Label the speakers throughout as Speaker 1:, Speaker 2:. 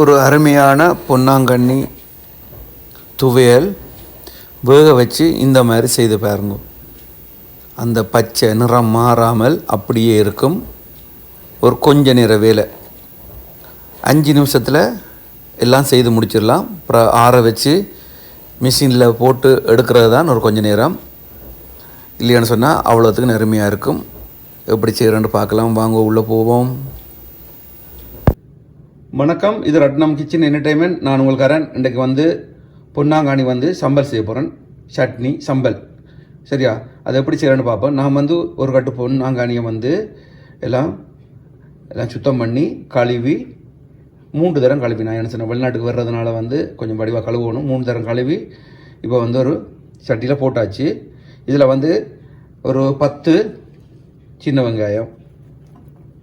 Speaker 1: ஒரு அருமையான பொன்னாங்கண்ணி துவையல் வேக வச்சு இந்த மாதிரி செய்து பாருங்க. அந்த பச்சை நிறம் மாறாமல் அப்படியே இருக்கும். ஒரு கொஞ்ச நேர வேலை. அஞ்சு நிமிஷத்தில் எல்லாம் செய்து முடிச்சிடலாம். அப்புறம் ஆற வச்சு மிஷினில் போட்டு எடுக்கிறது தான் ஒரு கொஞ்ச நேரம். இல்லையான்னு சொன்னால் அவ்வளோத்துக்கு நெருமையாக இருக்கும். எப்படி செய்கிறேன்னு பார்க்கலாம். வாங்க உள்ளே போவோம். வணக்கம் இது ரட்னம் கிச்சன் என்டர்டைன்மெண்ட் நான் உங்களுக்காரன் இன்றைக்கு வந்து பொன்னாங்காணி வந்து சம்பல் செய்ய போகிறேன் சட்னி சம்பல். சரியா? அதை எப்படி செய்கிறேன்னு பார்ப்போம். நான் வந்து ஒரு கட்டு பொன்னாங்காணியை வந்து எல்லாம் எல்லாம் சுத்தம் பண்ணி கழுவி மூன்று தரம் கழுவி. நான் என்ன சொன்னேன் வெளிநாட்டுக்கு வர்றதுனால வந்து கொஞ்சம் வடிவாக கழுவணும். மூணு தரம் கழுவி இப்போ வந்து ஒரு சட்டியில் போட்டாச்சு. இதில் வந்து ஒரு பத்து சின்ன வெங்காயம்.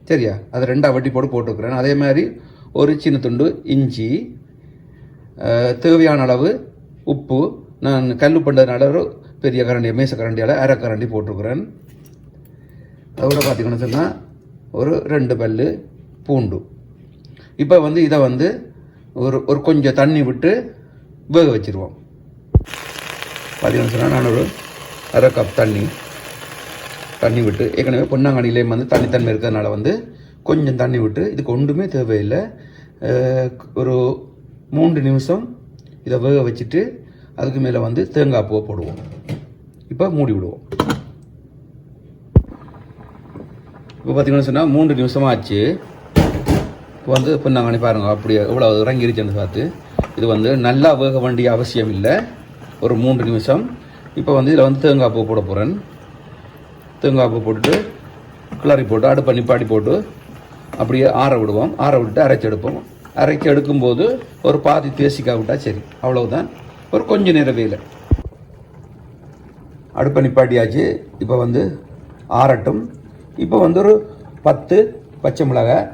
Speaker 1: சரியா? அது ரெண்டாக வட்டி போட்டு போட்டுருக்குறேன். அதே மாதிரி ஒரு சின்ன துண்டு இஞ்சி தேவையான அளவு உப்பு. நான் கல் பண்ணுறதுனால ஒரு பெரிய கரண்டி மேச கரண்டியால் அரை கரண்டி போட்டிருக்கிறேன். அதோட பார்த்தீங்கன்னு சொன்னால் ஒரு ரெண்டு பல் பூண்டு. இப்போ வந்து இதை வந்து ஒரு ஒரு கொஞ்சம் தண்ணி விட்டு வேக வச்சிருவோம். பார்த்தீங்கன்னு சொன்னால் நான் ஒரு அரை கப் தண்ணி தண்ணி விட்டு ஏற்கனவே பொன்னாங்கண்ணிலேயும் வந்து தனித்தன்மை இருக்கிறதுனால வந்து கொஞ்சம் தண்ணி விட்டு இதுக்கு ஒன்றுமே தேவையில்லை. ஒரு மூன்று நிமிஷம் இதை வேக வச்சுட்டு அதுக்கு மேலே வந்து தேங்காய் பூவை போடுவோம். இப்போ மூடி விடுவோம். இப்போ பார்த்திங்கன்னு சொன்னால் மூன்று நிமிஷமாக ஆச்சு. இப்போ வந்து பொன்னாங்கண்ணி பாருங்க அப்படி எவ்வளோ இறங்கிருச்சுன்னு பார்த்து இது வந்து நல்லா வேக வேண்டிய அவசியம் இல்லை. ஒரு மூன்று நிமிஷம். இப்போ வந்து இதில் வந்து தேங்காய் பூ போட போகிறேன் தேங்காய் பூ போட்டுட்டு கிளறி போட்டு அடுப்பை நிப்பாட்டி போட்டு அப்படியே ஆற விடுவோம். ஆற விட்டுட்டு அரைச்சி எடுப்போம். அரைச்சி எடுக்கும்போது ஒரு பாதி தேசிக்காய் விட்டால் சரி. அவ்வளவுதான். ஒரு கொஞ்சம் நேரம் வேலை அடுப்பை நிப்பாட்டியாச்சு. இப்போ வந்து ஆறட்டும். இப்போ வந்து ஒரு பத்து பச்சை மிளகாய்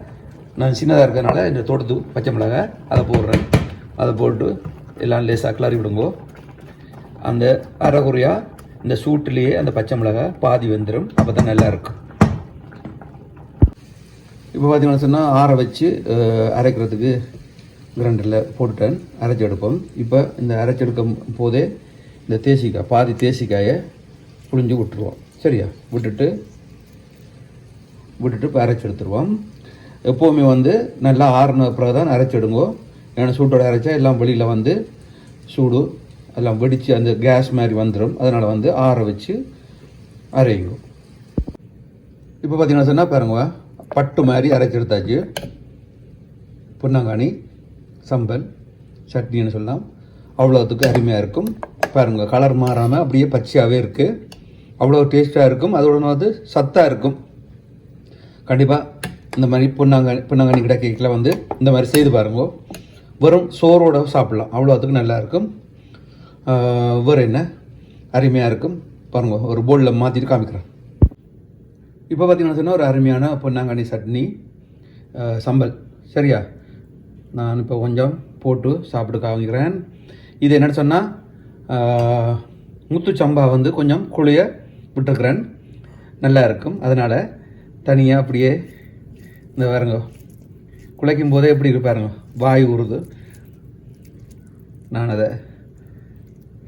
Speaker 1: நான் சின்னதாக இருக்கிறதுனால இந்த தோட்டத்து பச்சை மிளகாய் அதை போடுறேன். அதை போட்டு எல்லாம் லேசாக கிளறி விடுங்கோ. அந்த அரைகுறையாக இந்த சூட்டிலேயே அந்த பச்சை மிளகாய் பாதி வெந்துடும் அப்போ தான் நல்லாயிருக்கும் இப்போ பார்த்தீங்கன்னா சொன்னால் ஆற வச்சு அரைக்கிறதுக்கு கிரைண்டரில் போட்டுட்டேன். அரைச்சி எடுப்போம். இப்போ இந்த அரைச்சி எடுக்கும் போதே இந்த தேசிக்காய் பாதி தேசிக்காயை புழிஞ்சு விட்டுருவோம். சரியா? விட்டுட்டு விட்டுட்டு இப்போ அரைச்சி எடுத்துருவோம். எப்போவுமே வந்து நல்லா ஆறுன பிறகு தான் அரைச்சி எடுங்கோ. ஏன்னா சூட்டோட அரைச்சா எல்லாம் வெளியில் வந்து சூடு எல்லாம் வெடித்து அந்த கேஸ் மாதிரி வந்துடும் அதனால் வந்து ஆற வச்சு அரைக்கணும் இப்போ பார்த்தீங்கன்னா சொன்னால் பாருங்க பட்டு மாதிரி அரைச்சி எடுத்தாச்சு. பொன்னாங்கானி சம்பல் சட்னின்னு சொல்லலாம். அவ்வளோத்துக்கு அருமையாக இருக்கும். பாருங்க கலர் மாறாமல் அப்படியே பச்சையாகவே இருக்குது அவ்வளோ டேஸ்ட்டாக இருக்கும். அதோட வந்து சத்தாக இருக்கும். கண்டிப்பாக இந்த மாதிரி பொன்னாங்கண்ணி பொன்னாங்கண்ணி கேக்கில் வந்து இந்த மாதிரி செய்து பாருங்க. வெறும் சோறோட சாப்பிட்லாம். அவ்வளோத்துக்கு நல்லா இருக்கும். வேறு என்ன? அருமையாக இருக்கும். பாருங்கோ ஒரு போலில் மாற்றிட்டு காமிக்கிறேன். இப்போ பார்த்தீங்கன்னா சொன்னால் ஒரு அருமையான பொன்னாங்கண்ணி சட்னி சம்பல். சரியா? நான் இப்போ கொஞ்சம் போட்டு சாப்பிட்டு காமிக்கிறேன். இது என்னென்னு சொன்னால் முத்து சம்பா வந்து கொஞ்சம் குழைய விட்டுருக்குறேன். நல்லா இருக்கும். அதனால் தனியாக அப்படியே இந்த பாருங்க குழைக்கும் போதே எப்படி இருப்பாருங்க வாய் உருது நான் அதை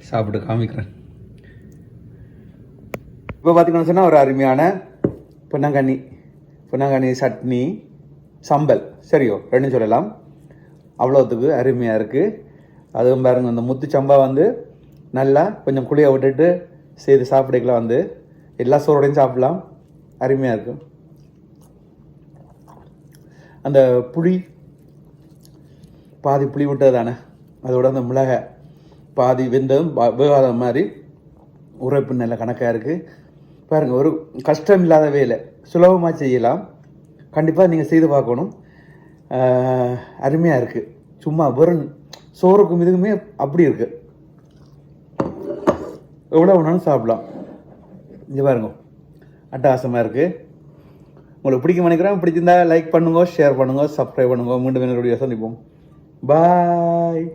Speaker 1: சாப்பிட்டு காமிக்கிறேன். இப்போ பார்த்தீங்கன்னு சொன்னால் ஒரு அருமையான பொன்னாங்கண்ணி பொன்னாங்கண்ணி சட்னி சம்பல். சரியோ ரெண்டும் சொல்லலாம். அவ்வளோத்துக்கு அருமையாக இருக்குது அதுவும் பாருங்க இந்த முத்து சம்பா வந்து நல்லா கொஞ்சம் குளிய விட்டுட்டு செய்து சாப்பிடுக்கலாம் வந்து எல்லா சோறோடையும் சாப்பிடலாம். அருமையாக இருக்கும் அந்த புளி பாதி புளி விட்டது தானே அதோட அந்த மிளகாய் பாதி வெந்ததும் வேகாத மாதிரி உரைப்பு நல்ல கணக்காக இருக்குது பாருங்கள் ஒரு கஷ்டம் இல்லாத வேலை. சுலபமாக செய்யலாம். கண்டிப்பாக நீங்கள் செய்து பார்க்கணும். அருமையாக இருக்குது சும்மா வெறும் சோறுக்கும் இதுக்குமே அப்படி இருக்குது எவ்வளோ வேணாலும் சாப்பிடலாம். இங்கே பாருங்க. அட்டகாசமாக இருக்குது உங்களுக்கு பிடிக்க நினைக்கிறேன். பிடிச்சிருந்தா லைக் பண்ணுங்க ஷேர் பண்ணுங்க சப்ஸ்கிரைப் பண்ணுங்க. மீண்டும் என்னுடைய சந்திப்போம். பாய்